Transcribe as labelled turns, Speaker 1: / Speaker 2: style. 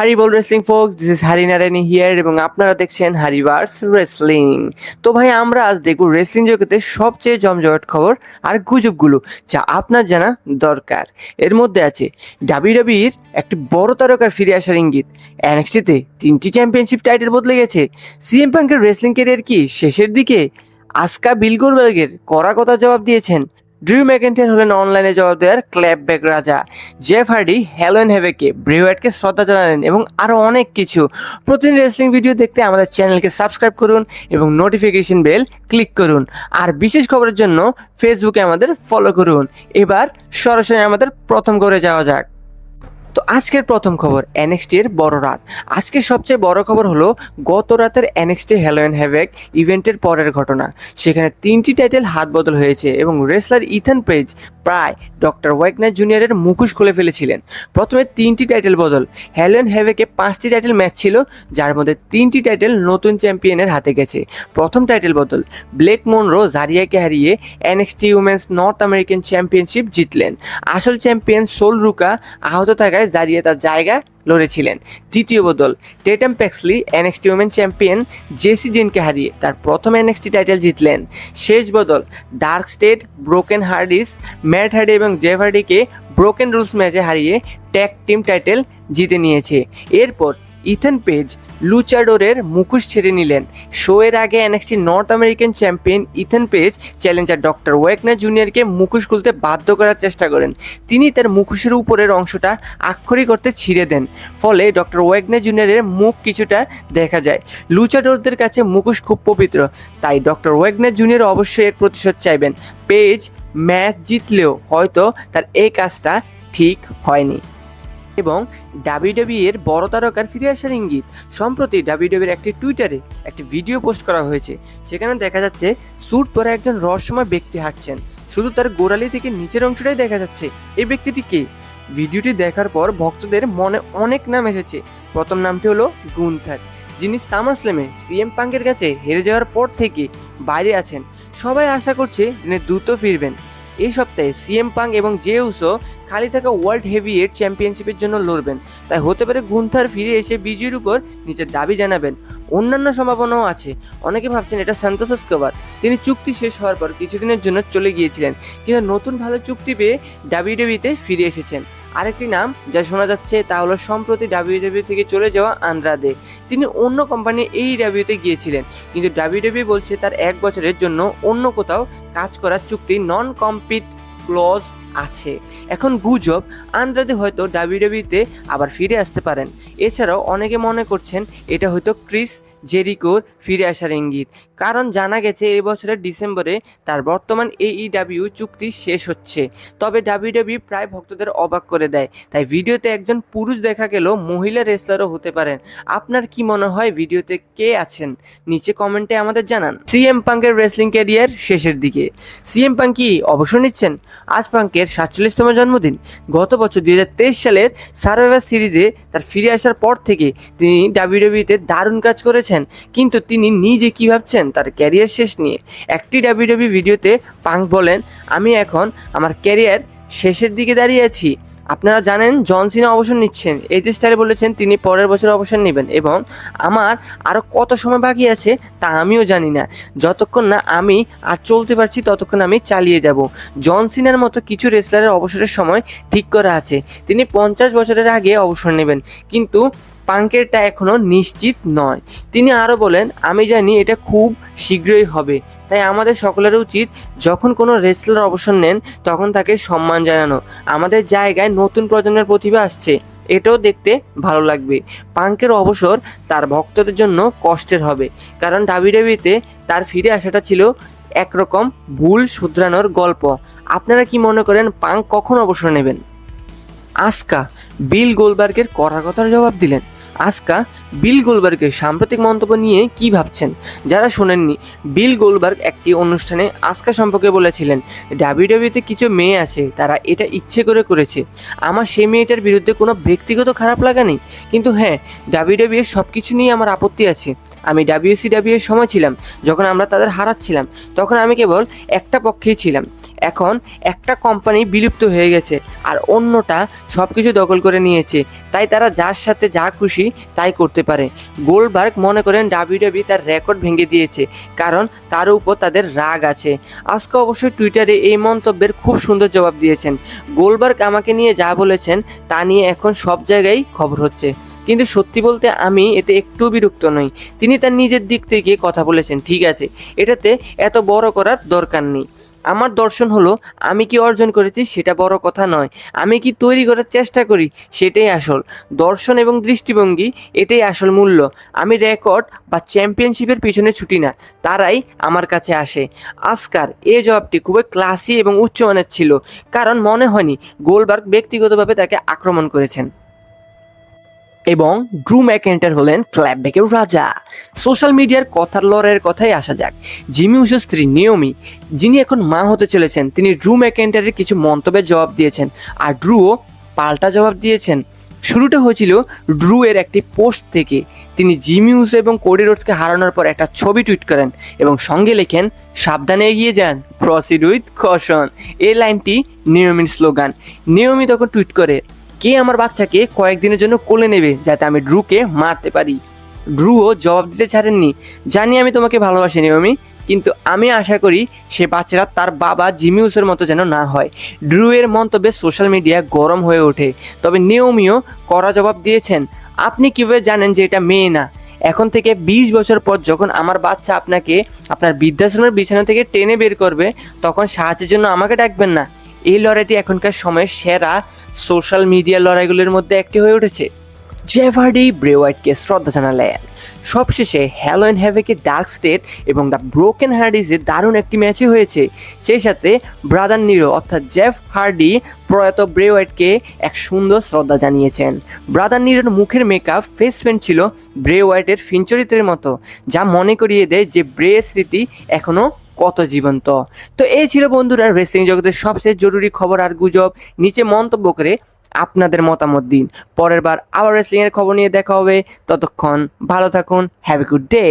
Speaker 1: হারি বল wrestling folks this is Hari Narayani here এবং আপনারা দেখছেন হারিভার্স রেসলিং তো ভাই, আমরা আজ দেখব রেসলিং জগতে সবচেয়ে জমজমাট খবর আর গুজবগুলো, যা আপনার জানা দরকার। এর মধ্যে আছে ডাবিডাবির একটি বড় তারকার ফিরে আসার ইঙ্গিত। এনএক্সটিতে তিনটি চ্যাম্পিয়নশিপ টাইটেল বদলে গেছে। সিএম পাঙ্কের রেসলিং ক্যারিয়ার কি শেষের দিকে? আস্কা বিলগোরবার্গের কড়া কথা জবাব দিয়েছেন ড্রিউ ম্যাকেন্টার হলেন অনলাইনে জবাব দেওয়ার ক্ল্যাপব্যাক রাজা। জেফ হার্ডি হ্যালোয়েন হেভেকে ব্রেওয়ার্ডকে শ্রদ্ধা জানালেন এবং আরও অনেক কিছু। প্রতিদিন রেসলিং ভিডিও দেখতে আমাদের চ্যানেলকে সাবস্ক্রাইব করুন এবং নোটিফিকেশন বেল ক্লিক করুন। আর বিশেষ খবরের জন্য ফেসবুকে আমাদের ফলো করুন। এবার সরাসরি আমাদের প্রথম করে যাওয়া যাক। তো আজকের প্রথম খবর NXT এর বড় রাত। আজকে সবচেয়ে বড় খবর হলো, গত রাতের NXT হ্যালোয়েন হ্যাভেক ইভেন্টের পরের ঘটনা। সেখানে তিনটি টাইটেল হাত বদল হয়েছে এবং রেসলার ইথান পেজ প্রায় ডক্টর ওয়াইকনার জুনিয়রের মুখোশ খুলে ফেলেছিলেন। প্রথমে তিনটি টাইটেল বদল হ্যালোয়েন হ্যাভেকে পাঁচটি টাইটেল ম্যাচ ছিল, যার মধ্যে তিনটি টাইটেল নতুন চ্যাম্পিয়নের হাতে গেছে। প্রথম টাইটেল বদল ব্লেক মনরো জারিয়াকে হারিয়ে NXT women's North American championship জিতলেন। আসল চ্যাম্পিয়ন সোল রুকা আহত থাকায় জারিয়ে তার জায়গা লড়েছিলেন। দ্বিতীয় বদল, Tatum Paxley, NXT women champion Jacy জেনকে হারিয়ে তার প্রথম এনএক্সটি টাইটেল জিতলেন। শেষ বদল, dark state, broken Hardys, Matt Hardy এবং জেভ হার্ডিকে ব্রোকেন রুলস ম্যাচে হারিয়ে ট্যাগ টিম টাইটেল জিতে নিয়েছে। এরপর ইথেন পেজ লুচাডোরের মুখোশ ছেড়ে নিলেন। শো এর আগে NXT North American champion Ethan Page challenger doctor Wagner জুনিয়রকে মুখোশ খুলতে বাধ্য করার চেষ্টা করেন। তিনি তার মুখোশের উপরের অংশটা আক্ষরিক করতে ছিঁড়ে দেন, ফলে ডক্টর ওয়েগনার জুনিয়রের মুখ কিছুটা দেখা যায়। লুচাডোরদের কাছে মুখোশ খুব পবিত্র, তাই ডক্টর ওয়েগনার জুনিয়র অবশ্যই এর প্রতিশোধ চাইবেন। পেজ ম্যাচ জিতলেও হয়তো তার এই কাজটা ঠিক হয়নি। এবং ডাবিডবি এর বড় তারকার ফিরে আসার ইঙ্গিত। সম্প্রতি ডাবিডবির একটি টুইটারে একটি ভিডিও পোস্ট করা হয়েছে, সেখানে দেখা যাচ্ছে স্যুট পরে একজন রহস্যময় ব্যক্তি হাঁটছেন। শুধু তার গোড়ালি থেকে নিচের অংশটাই দেখা যাচ্ছে। এই ব্যক্তিটি কে? ভিডিওটি দেখার পর ভক্তদের মনে অনেক নাম এসেছে। প্রথম নামটি হলো গুন্থার, যিনি সামারস্লেমে সিএম পাঙ্কের কাছে হেরে যাওয়ার পর থেকে বাইরে আছেন। সবাই আশা করছে তিনি দ্রুত ফিরবেন। এই সপ্তাহে সিএম পাং এবং জে উসো খালি থাকা ওয়ার্ল্ড হেভিওয়েট চ্যাম্পিয়নশিপের জন্য লড়বেন। তাই হতে পারে গুন্থার ফিরে এসে বিজয়ের উপর নিজের দাবি জানাবেন। অন্যান্য সম্ভাবনাও আছে। অনেকে ভাবছেন এটা সান্তোস স্কোবার তিনি চুক্তি শেষ হওয়ার পর কিছুদিনের জন্য চলে গিয়েছিলেন। কিন্তু নতুন ভালো চুক্তি পেয়ে ডাবিডেবিতে ফিরে এসেছেন। আরেকটি নাম যা শোনা যাচ্ছে তা হলো সম্প্রতি ডাবিডেবি থেকে চলে যাওয়া আন্দ্রাদে। তিনি অন্য কোম্পানি এই ডাবিউতে গিয়েছিলেন, কিন্তু ডাবিডেবি বলছে তার এক বছরের জন্য অন্য কোথাও কাজ করার চুক্তি নন কম্পিট ক্লজ আছে। এখন গুজব, আন্দ্রাদে হয়তো ডাবিডাবিতে আবার ফিরে আসতে পারেন। এছাড়াও অনেকে মনে করছেন এটা হয়তো ক্রিস জেরিকোর ফিরে আসার ইঙ্গিত। কারণ জানা গেছে, এই বছরের ডিসেম্বরে তার বর্তমান এ এইইডাব্লিউ চুক্তি শেষ হচ্ছে। তবে ডাবিডাবি প্রায় ভক্তদের অবাক করে দেয়। তাই ভিডিওতে একজন পুরুষ দেখা গেলেও মহিলা রেসলারও হতে পারেন। আপনার কি মনে হয় ভিডিওতে কে আছেন? নিচে কমেন্টে আমাদের জানান। সিএম পাঙ্কের রেসলিং ক্যারিয়ার শেষের দিকে। সিএম পাঙ্ক কি অবসর নিচ্ছেন? আজ পাঙ্কের সাতচল্লিশতম জন্মদিন। গত বছর দু হাজার তেইশ সালের সার্ভাইভার সিরিজে তার ফিরে আসার পর থেকে তিনি ডাব্লিউডাব্লিউতে দারুণ কাজ করেছেন। কিন্তু তিনি নিজে কি ভাবছেন তার ক্যারিয়ার শেষ নিয়ে। একটি ডাব্লিউডাব্লিউ ভিডিওতে পাঙ্ক বলেন, আমি এখন আমার ক্যারিয়ার শেষের দিকে দাঁড়িয়ে আছি। আপনারা জানেন, জন সিনা অবসর নিচ্ছেন। এজে স্টাইলে বলেছেন, তিনি পরের বছর অবসর নেবেন এবং আমার আরও কত সময় বাকি আছে তা আমিও জানি না। যতক্ষণ না আমি আর চলতে পারছি, ততক্ষণ আমি চালিয়ে যাব। জন সিনার মতো কিছু রেসলারের অবসরের সময় ঠিক করা আছে। তিনি পঞ্চাশ বছরের আগে অবসর নেবেন। কিন্তু পাঙ্কেরটা এখনও নিশ্চিত নয়। তিনি আরও বলেন, আমি জানি এটা খুব শীঘ্রই হবে। তাই আমাদের সকলের উচিত যখন কোনো রেসলার অবসর নেন, তখন তাকে সম্মান জানানো। আমাদের জায়গায় নতুন প্রজন্মের প্রতিভা আসছে। এটাও দেখতে ভালো লাগবে। পাঙ্কের অবসর তার ভক্তদের জন্য কষ্টের হবে। কারণ ডাবিডাবিতে তার ফিরে আসাটা ছিল একরকম ভুল শুধরানোর গল্প। আপনারা কি মনে করেন পাঙ্ক কখন অবসর নেবেন? আস্কা, বিল গোলবার্গের কড়া কথার জবাব দিলেন। আস্কা বিল গোলবার্গের সাম্প্রতিক মন্তব্য নিয়ে কি ভাবছেন? যারা শোনেননি, বিল গোলবার্গ একটি অনুষ্ঠানে আস্কা সম্পর্কে বলেছিলেন, ডাব্লিউডাব্লিউতে কিছু মেয়ে আছে, তারা এটা ইচ্ছে করে করেছে। আমার সেই মেয়েটার বিরুদ্ধে কোনো ব্যক্তিগত খারাপ লাগা নেই। কিন্তু হ্যাঁ ডাব্লিউডাব্লিউ সব কিছু নিয়ে আমার আপত্তি আছে। আমি ডাব্লিউসি ডাব্লিউ এর সময় ছিলাম, যখন আমরা তাদের হারাচ্ছিলাম, তখন আমি কেবল একটা পক্ষেই ছিলাম। এখন একটা কোম্পানি বিলুপ্ত হয়ে গেছে আর অন্যটা সব কিছু দখল করে নিয়েছে। তাই তারা যার সাথে যা খুশি তাই করতে পারে। গোলবার্গ মনে করেন ডাব্লিউডাব্লিউ তার রেকর্ড ভেঙে দিয়েছে, কারণ তার উপর তাদের রাগ আছে। আজকে অবশ্যই টুইটারে এই মন্তব্যের খুব সুন্দর জবাব দিয়েছেন। গোলবার্গ আমাকে নিয়ে যা বলেছেন তা নিয়ে এখন সব জায়গায় খবর হচ্ছে। কিন্তু সত্যি বলতে আমি এতে একটু বিরক্ত নই। তিনি তার নিজের দিক থেকে কথা বলেছেন, ঠিক আছে, এটাতে এত বড় করার দরকার নেই। আমার দর্শন হলো, আমি কি অর্জন করেছি সেটা বড় কথা নয়। আমি কি তৈরি করার চেষ্টা করি সেটাই আসল। দর্শন এবং দৃষ্টিভঙ্গি এটাই আসল মূল্য। আমি রেকর্ড বা চ্যাম্পিয়নশিপের পিছনে ছুটি না, তারাই আমার কাছে আসে। আজকার এ জবাবটি খুবই ক্লাসি এবং উচ্চমানের ছিল, কারণ মনে হয়নি গোলবার্গ ব্যক্তিগতভাবে তাকে আক্রমণ করেছেন। এবং ড্রু ম্যাকেন্টার হলেন ক্ল্যাবব্যাকের রাজা। সোশ্যাল মিডিয়ার কথার লড়াইয়ের কথাই আসা যাক। জিমি উসের স্ত্রী নিয়মি যিনি এখন মা হতে চলেছেন, তিনি ড্রু ম্যাকেন্টারের কিছু মন্তব্যের জবাব দিয়েছেন আর ড্রুও পাল্টা জবাব দিয়েছেন। শুরুটা হয়েছিল ড্রু এর একটি পোস্ট থেকে। তিনি জিমি উসো এবং কোডি রোডসকে হারানোর পর একটা ছবি টুইট করেন এবং সঙ্গে লেখেন, সাবধানে এগিয়ে যান প্রসিড উইথ কশন এই লাইনটি নিয়মির স্লোগান। নিয়মি তখন টুইট করে কে আমার বাচ্চাকে কয়েকদিনের জন্য কোলে নেবে যাতে আমি ড্রুকে মারতে পারি? ড্রুও জবাব দিতে ছাড়েননি। জানি আমি তোমাকে ভালোবাসি নিয়মি কিন্তু আমি আশা করি সে বাচ্চারা তার বাবা জিমিউসের মতো যেন না হয়। ড্রুয়ের মন্তব্যে সোশ্যাল মিডিয়া গরম হয়ে ওঠে, তবে নিয়মিও কড়া জবাব দিয়েছেন, আপনি কীভাবে জানেন যে এটা মেয়ে না? এখন থেকে বিশ বছর পর যখন আমার বাচ্চা আপনাকে আপনার বৃদ্ধাশ্রমের বিছানা থেকে টেনে বের করবে, তখন সাহায্যের জন্য আমাকে ডাকবেন না? এই লড়াইটি এখনকার সময়ের সেরা সোশ্যাল মিডিয়া লড়াইগুলির মধ্যে একটি হয়ে উঠেছে। জেভার্ডি ব্রেওয়াইটকে শ্রদ্ধা জানালেন। সবশেষে হ্যালোয়েন হ্যাভেকে ডার্ক স্টেট এবং দ্য ব্রোকেন হার্ডিজে দারুণ একটি ম্যাচই হয়েছে। সেই সাথে ব্রাদার নিরো অর্থাৎ জেফ হার্ডি প্রয়াত ব্রে হোয়াইটকে এক সুন্দর শ্রদ্ধা জানিয়েছেন। ব্রাদার নিরোর মুখের মেকআপ ফেস পেন্ট ছিল ব্রে হোয়াইটের ফিনচরিত্রের মতো, যা মনে করিয়ে দেয় যে ব্রে স্মৃতি এখনও কত জীবন্ত। তো এই ছিল বন্ধুরা রেসলিং জগতের সবচেয়ে জরুরি খবর আর গুজব। নিচে মন্তব্য করে আপনাদের মতামত দিন। পরের বার আবার রেসলিংয়ের খবর নিয়ে দেখা হবে। ততক্ষণ ভালো থাকুন হ্যাভ এ গুড ডে